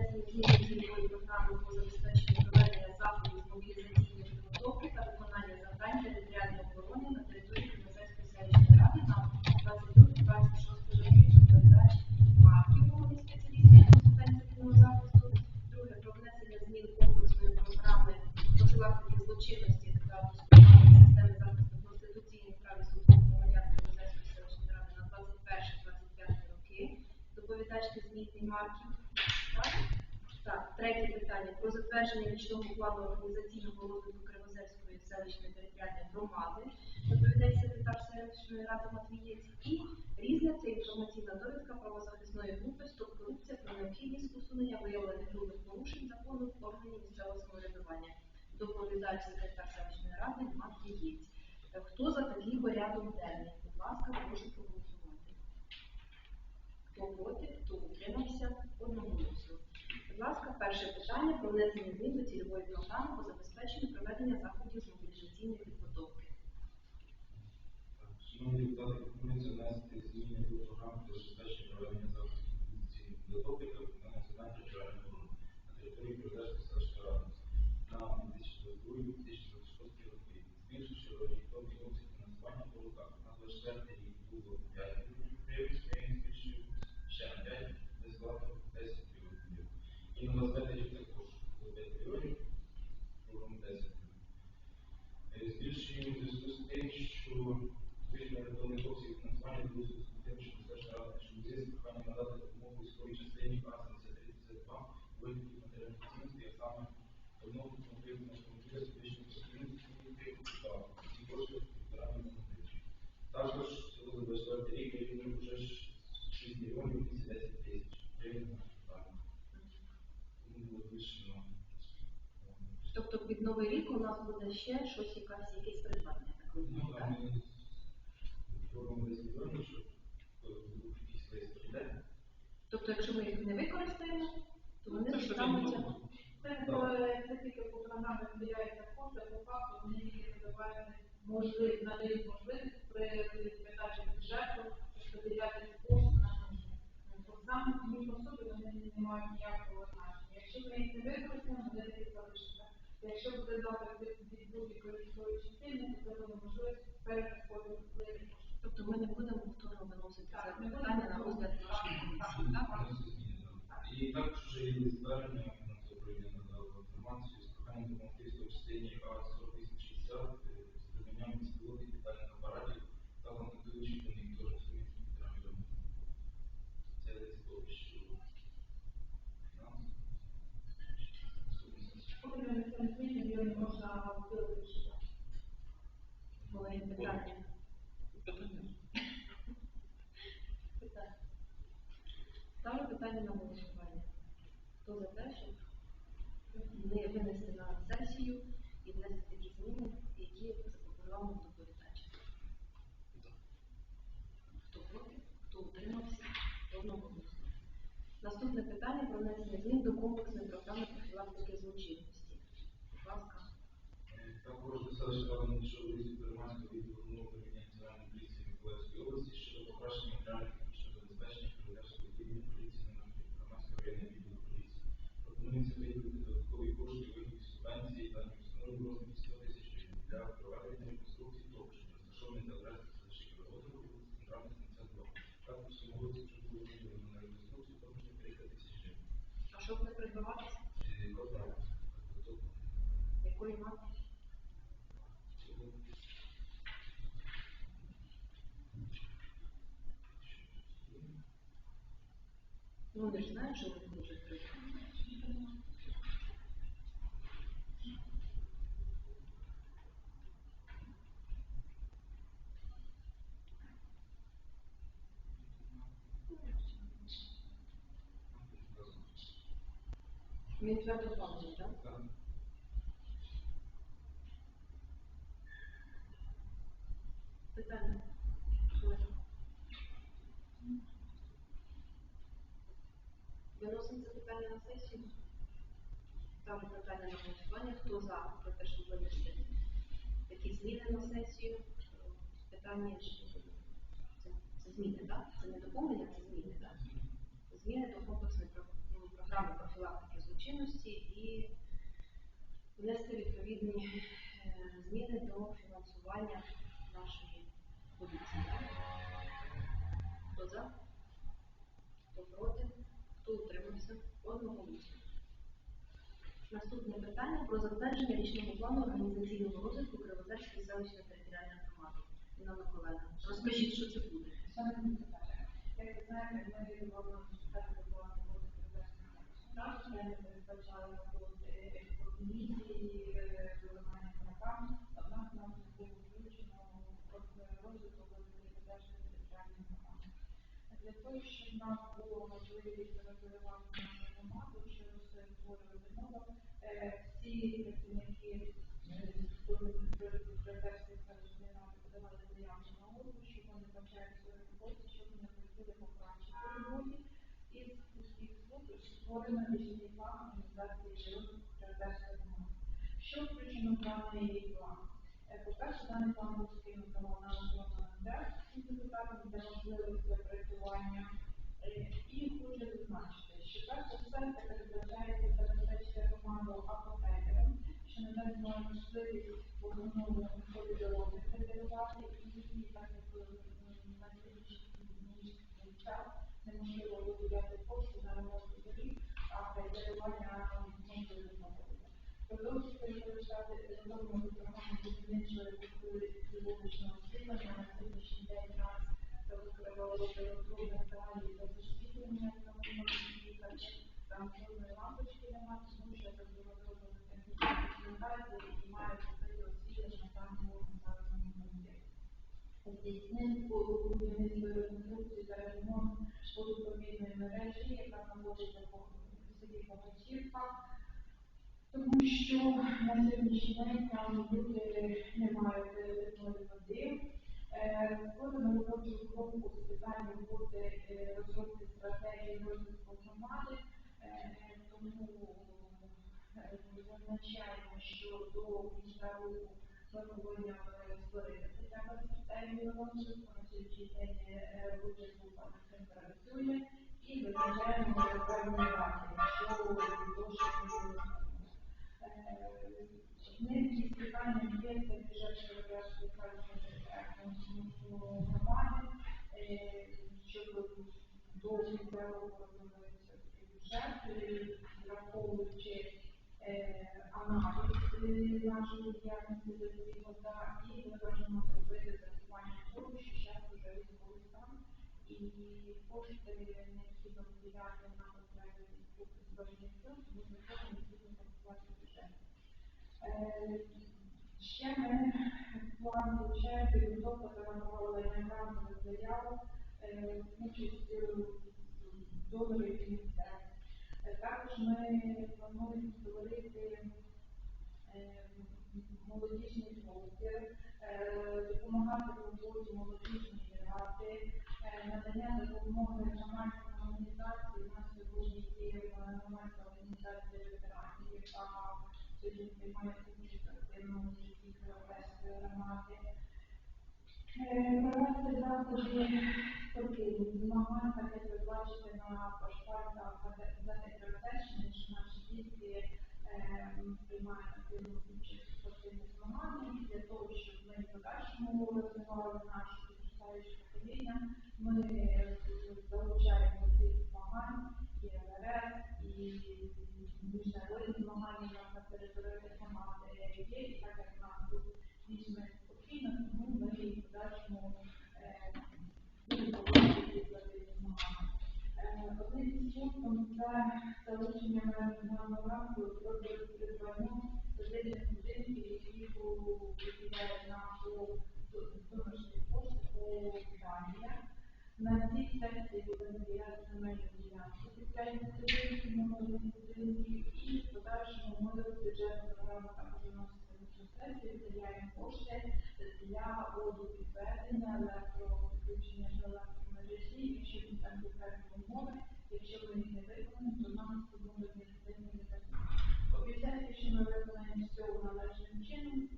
внесення змін до цільової програми по забезпеченню проведення виконання завдань територіальної оборони на території затвердження річного плану організаційного розвитку Кривозерської селищної територіальної громади. Доповідач секретар селищної ради Матвієць. І різне це інформаційна довідка правозахисної групи «Стоп корупція» про необхідність усунення виявлених грубих порушень закону в органі місцевого самоврядування. Доповідач секретар селищної ради Матвієць. Хто за такий порядок денний? Будь ласка, прошу проголосувати. Хто проти, хто утримався, одноголосно. Будь ласка, перше питання про внесення змін до цільової програми по забезпеченню проведення заходів з мобілізаційної підготовки. Шановні депутати, пропонується внести зміни до програми по забезпеченню проведення заходів інвестиційної підготовки та виконання завдань територіальної оборони на території Кривозерської селищної ради на 2022-2026 роки, збільшивши орієнтовний обсяг фінансування по роках. На 24 рік було 5 мільйонів гривень, ми збільшуємо ще на 5, де складно 10 мільйонів. І на 25 рік також було 5 мільйонів, програму 10 мільйонів. Е, Збільшуємо в зв'язку з тим, що збільшення обсягів фінансування було в зв'язку з що Міністерство з проханням надати допомогу військовій частині А-7332 виників матеріальних цінностей, а саме одного автомобільного автомобіля з фізичним посередником та кошти півтора мільйона гривень. Також цього за 24 рік виділено вже 6 мільйонів 210 тисяч гривень на питання. Тому було збільшено. Тобто під новий рік у нас буде ще щось якась якесь придбання, я так Ну, розумію, так? там ми робимо десь мільйонів, щоб е, був якийсь лист прийде. Тобто, якщо ми їх не використаємо, то вони зостануться. Це тільки по програмі виділяється кошти, по факту вони можливість, надають можливість при передачі бюджету виділяти кошти на нужди. Програми самі по собі вони не мають ніякого значення. Якщо ми їх не використаємо, вони таки залишаться. Якщо буде запит від будь-якої військової частини, то це буде можливість перерозподілити. Тобто ми не будемо повторно виносити це питання на розгляд нашої комісії, так? І також вже є звернення на це управління надало інформацію з проханням допомогти в частині А4860 з придбанням безпілотних літальних апаратів та комплектуючих до них теж в сумі півтора мільйона. Це лист того, що фінанси. Поки ми не змінюємо, його не можна вилучити. Колеги, питання. Питання. Ставлю питання на голосування. Хто за те, щоб не винести на сесію і внести такі зміни, які запропонував доповідач? Хто проти, хто утримався, одноголосно. Наступне питання про внесення змін до комплексної програми профілактики злочинності. Будь ласка. Селища Рада надійшов лист від громадського відділу головного управління Національної поліції Миколаївської області щодо покращення матеріально-технічного забезпечення Кривоградського відділення поліції на громадського районного відділу поліції. Пропонується виділити додаткові кошти у вигляді субвенції та установи в розмірі 100 тисяч гривень для проведення реконструкції ТОП, що розташований за адресою селища Кривоградського, вулиця Центральна 72. Також в цьому році вже було виділено на реконструкцію поточно 300 тисяч гривень. А що буде придбаватися? Е, тобто, Якої марки? Ну, не знають, що вони хочуть придбати. Він так? Так. Питання. Виносимо це питання на сесію. Ставлю питання на голосування. Хто за про те, щоб винести такі зміни на сесію? Питання це, це зміни, так? Це не доповнення, це зміни, так? Зміни до комплексної програми профілактики злочинності і внести відповідні е, зміни до фінансування нашої поліції. Хто за? Хто проти? Хто утримався? Одноголосно. Наступне питання про затвердження річного плану організаційного розвитку Кривозерської селищної територіальної громади. Інна Миколаївна, розкажіть, що це буде. Шановні депутати, як ви знаєте, ми роботи Президентського я не передбачали роботи комісії, е, виконання програм, однак нам не було включено розвиток Президентської територіальної громади. Для того, щоб нам було можливість розвивати нашу громаду, через створювати нову, е, всі працівники Президентської селищної ради подавали заяву на голову, щоб створено рішення план організації розвитку Президентської громади. Що включено в даний план? Е, По-перше, даний план був скинуто на нашу депутатам для можливості опрацювання. Е, І хочу зазначити, що перш за все це передбачається забезпечити громаду апотекарем, що надасть нам можливість основному ході дороги приділувати і так як на сьогоднішній час неможливо виділяти кошти на ремонт доріг, а передавання можливо знаходиться. Продовжити використати економну програму будівничого і вуличного освітлення на сьогоднішній день нас це викривало трудно взагалі за освітлення, там можна їхати, там жодної лампочки немає, тому що це було зроблено технічна документація і має Здійснив будівництво ремонт водопровідної мережі, яка знаходиться в селі Богачівка, тому що на сьогоднішній день там люди не мають питної води. Е, Створено робочу групу з питань роботи е, розробки стратегії розвитку громади, Е, тому е, зазначаємо, що до кінця року е, створити хоча б стратегію розвитку, на сьогоднішній день е, робоча група над цим працює і визначаємо певні що до щоб не було Одним із питань є це бюджет Шевченківської селищної громади, е, щоб до кінця року розробився цей бюджет, враховуючи е, аналіз е, нашої діяльності за ці і ми можемо зробити зарахування того, що зараз вже військовий і кошти необхідно виділяти на потреби збройних сил, бюджет. Ще ми план вивчає підготовка та направлення грантових заяв е, з участю донорів і Також ми плануємо створити молодіжний простір, е, допомагати в роботі молодіжної ради, е, надання допомоги громадським організаціям. У нас сьогодні є е, громадська організація ветеранів, яка сьогодні приймає участь активно в житті Кривоградської громади. Е, Провести заходи спортивні змагань, так як ви бачите на пашпартах забезпечені, що наші діти е, приймають активну спортивних Для того, щоб ми в подальшому розвивали наше підростаюче покоління, ми е, залучаємо цих змагань і РРС, і міжнародні змагання у нас на території громади є, і так як в нас тут більш-менш спокійно, тому ми в подальшому е. Е, Одним із пунктів це залучення національного рамку про придбання На цій сесії буде виділяти земельну ділянку будинків, номерних будинків, і в подальшому ми також до електромережі, якщо він там є умови, якщо ми їх не виконуємо, то нам будуть необхідні виконання. Обіцяйте, що ми виконаємо все належним чином,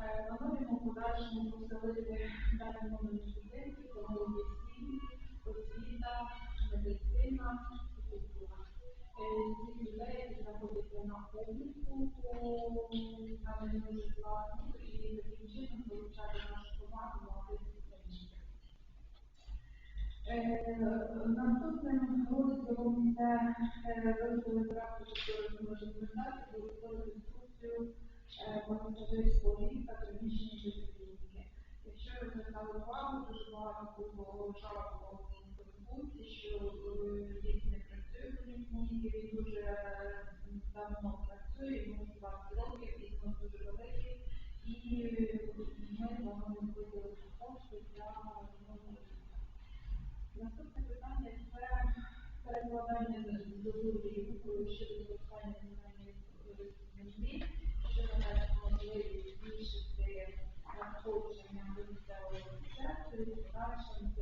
Е, Плануємо подальшому поселити дані номер студентів, економічні, освіта, медицина і культура. Е, Ці людей, які знаходяться на обліку по наданню житла, і таким чином залучати нашу команду молодих спеціалістів. Е, наступним розділом це визволити практику що документації, додаткову інструкцію е, пасажирського ліфта, приміщення житлівки. Якщо ви звертали увагу, дуже багато було жалоб у Фейсбуці, що е, не працює літній, він дуже е, давно працює, йому 20 років, він дуже великий, і ми плануємо виділити кошти для ліфта. Наступне питання це перекладання договорів щодо використання земельної землі, надходження місцевого бюджету і подальшим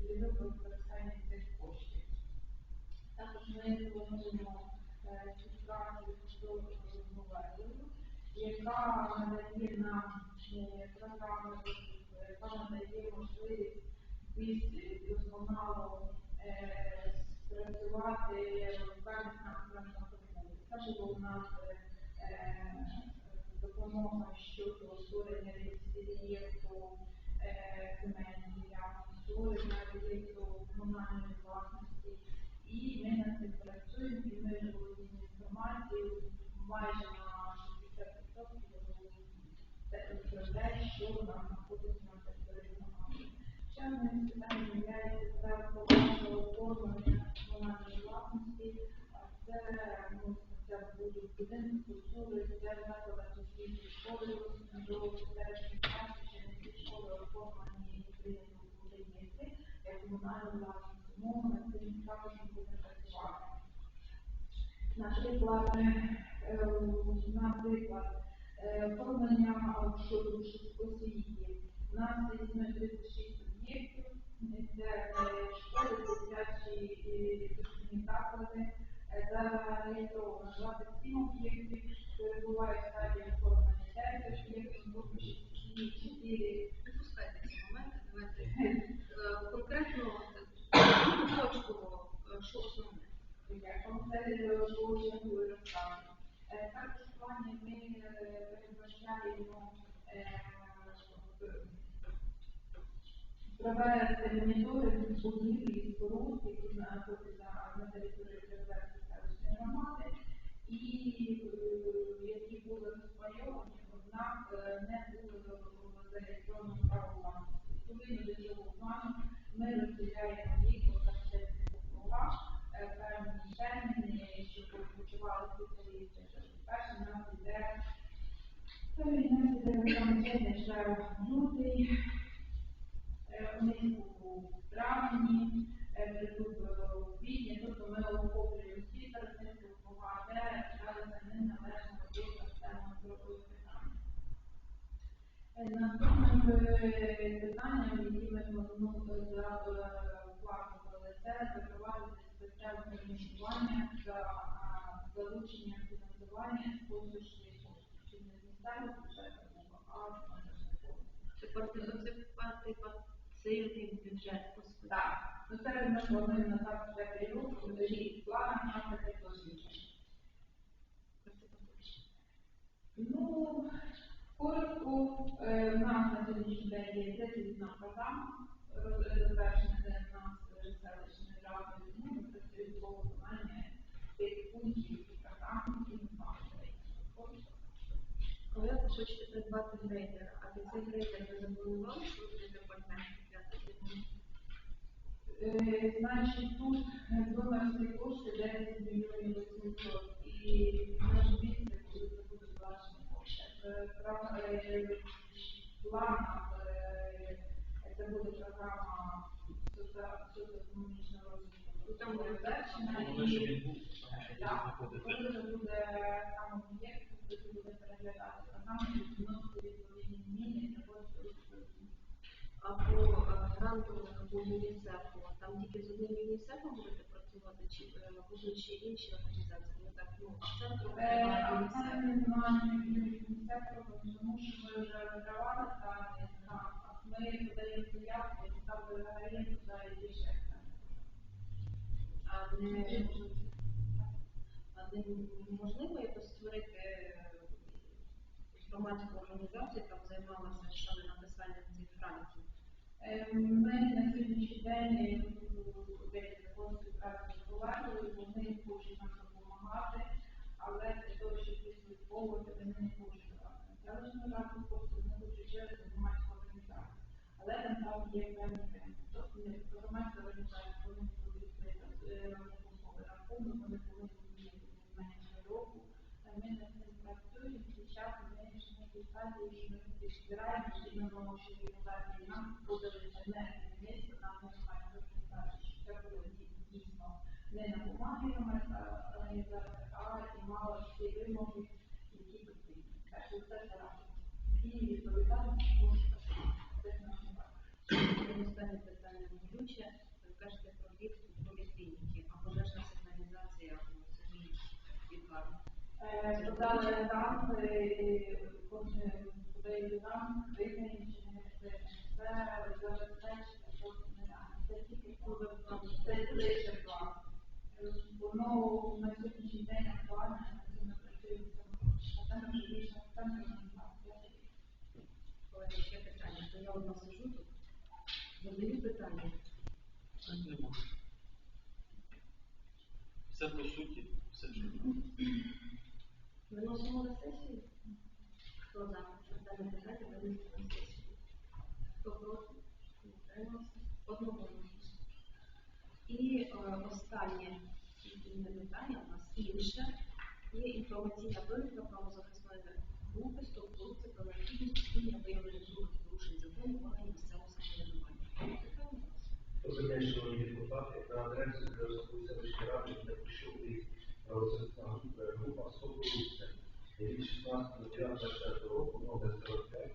цільовим використанням цих коштів. Також ми плануємо е, співпрацю з новелою, яка надає нам е, програму, яка надає можливість більш досконало е, спрацювати в певних напрямках роботи. Це було у нас е, допомога щодо створення реєстру е, земельних ділянок, створення реєстру комунальної власності. І ми над цим працюємо, і ми володіємо інформацією майже на 60% про те, що у знаходиться на території громади. Ще одним питанням є це подальше оформлення комунальної власності, а це, ну, це будуть будинки культури, це заклади освіти, школи, до комунальну власність, тому ми над цим також будемо працювати. Наприклад, е, наприклад, оформлення щодо освіти. У нас існує 36 об'єктів, це школи, дитячі і дошкільні заклади. Е, Зареєстровано 27 об'єктів, перебувають в стадії оформлення 9 об'єктів, поки що 4 Відпускайте ці моменти, давайте конкретно е, точково, е, що основне. Дякую. Плані ми е, передбачаємо е, провести моніторинг будівлі і споруд, які знаходяться на території Червецької селищної громади, і е, які були розпайовані, однак е, не були зареєстровані право власності. Відповідно до цього плану ми розділяємо по характерних округах, е, певні терміни, щоб відпочивали спеціалісти. Перший у нас іде це війна іде там ще лютий, е, у них у травні, е, тут в квітні, тобто ми охоплюємо всі характеристики округа, де вважалися неналежно робота система питання. Е, Наступним е, питанням, які ми плануємо за планували, це запровадити спеціальне фінансування за залучення фінансування з коштів, не з місцевого а. Це партиципаційний бюджет. Так, ну це ми плануємо на так вже період, коли рік план на таке. Ну, коротко, е, в нас на сьогоднішній день є 31 програма, роз- затверджена для нас е, селищною радою, ну, ми працюємо по виконанню тих пунктів і програм, які ми маємо. Коли ви хочете придбати грейдер, а під цей грейдер ви запланували, що ви купляти? Е, Значить, тут е, донорські кошти 10 мільйонів 800 і наш місце, буде завершена Головне, щоб і він був, тому що він так, знаходиться. коли вже буде сам об'єкт, коли буде переглядати програму, вносити відповідні зміни розвитку. Або е, грантового, або ЮНІСЕФу. Там тільки з одним ЮНІСЕФом будете працювати, чи е, будуть ще інші організації? Ну так, ну, центром Е, тому що ми вже видавали дані. Ми подаємо заявку, і там виграємо туди більше. А не, можливо якось створити е, громадська організація там займалася саме написанням цих грантів? Ми на сьогоднішній день допомагати, але там є місце, нам не маємо організації, що це було дій- дійсно не на бумагі громадська організація, а і мала всі вимоги, які потрібні. Так що це зараз. І відповідальність може бути. Це база. І останнє питання болюче. Ви кажете про вік структури клініки, а пожежна сигналізація у самій лікарні. Е, Подали там, куди там, визнані чи не визнані. Це забезпечення, що нереально. Це тільки коли це лише план. Е, Воно на сьогоднішній день актуальне, на цьому ми працюємо. А там вже більше, там не. Колеги, ще питання. То я одна сижу тут, задаю питання. Нема. Все по суті, все чудово. Виносимо на сесію? Хто за? Дане питання винести на сесію? Хто проти? Утримався? Одноголосно. І е, останнє спільне питання у нас інше. Є інформаційна довідка правозахисної групи «Стоп корупції» про необхідність усунення виявлених грубих порушень закону органів місцевого самоврядування. Добрий день, шановні депутати. На адресу Білоруської селищної ради прийшов лист правозахисна група «Соколівця» від 16 9 24 року, номер 45,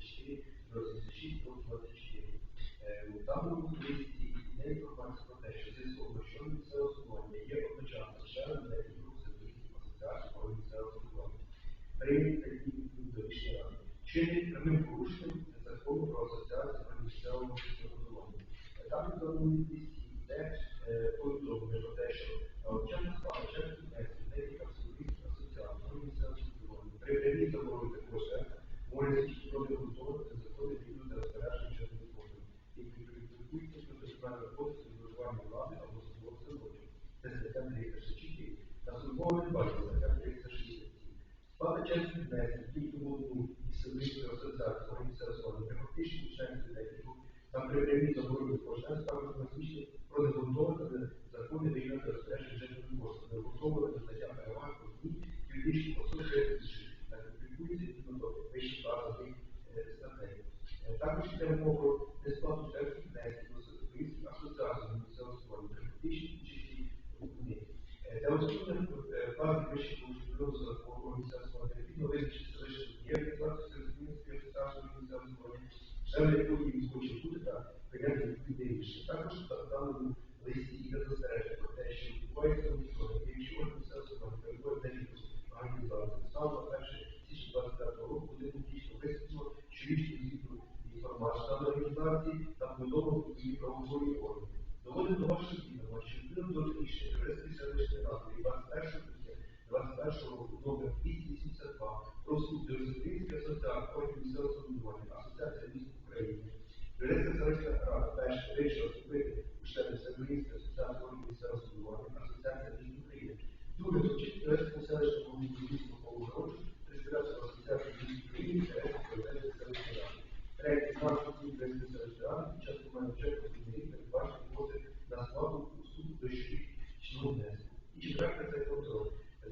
4, 86, 24. Е, У даному листі йде інформація про те, що з'ясовано, що місцеве самоврядування є одночасно членом деяких груп Всеукраїнських асоціацій по місцевого самоврядування. До рішення ради. Чинить прямим порушенням закону про асоціацію про місцевому самоврядуванню. Там appreciate Доводить до вашого відома, що відповідно до рішення Юридської селищної ради від 21 квітня 21 року номер 282 про суд до Всеукраїнської асоціації органів місцевого самоврядування, Асоціація міст України, Юридська селищна рада перше вирішила вступити у члени Всеукраїнської асоціації органів місцевого самоврядування, Асоціація міст України. Друге, доручити Юридську селищному міську Павлогородчу, представляти Асоціацію міст України, Юридської селищної ради. Юридської селищної ради під час чеку рік передбачені кошти на сплату услуг до щорічного внеску. І четверте, це контроль.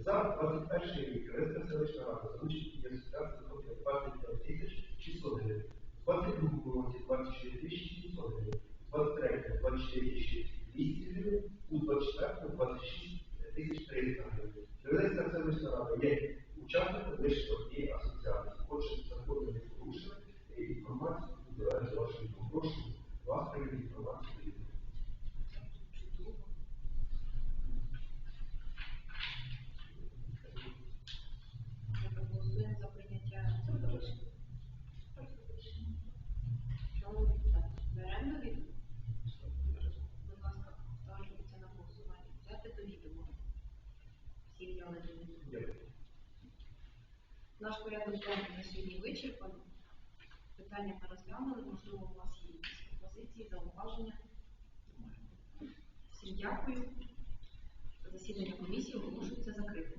За 21 рік Юридська селищна рада залучить і асоціація заходить 25 тисяч 600 гривень. 22 році 24 тисячі 700 гривень. 23 24 тисячі 200 гривень. У 24 26 тисяч 300 гривень. Юридська селищна рада є учасником лише однієї асоціації. Отже, закони не порушили. І Інформацію збираю за вашим відомо. Прошу вас прийняти інформацію. до відома. Ми проголосуємо за прийняття цього рішення. Шановні депутати, беремо до відома? Будь ласка, ставлюється на голосування. Взяти до відома. Всі взяли до відома. Дякую. Наш порядок денний на сьогодні вичерпаний. Питання ми розглянули, можливо, у вас пропозиції, зауваження. Всім дякую. Засідання комісії оголошується закритим.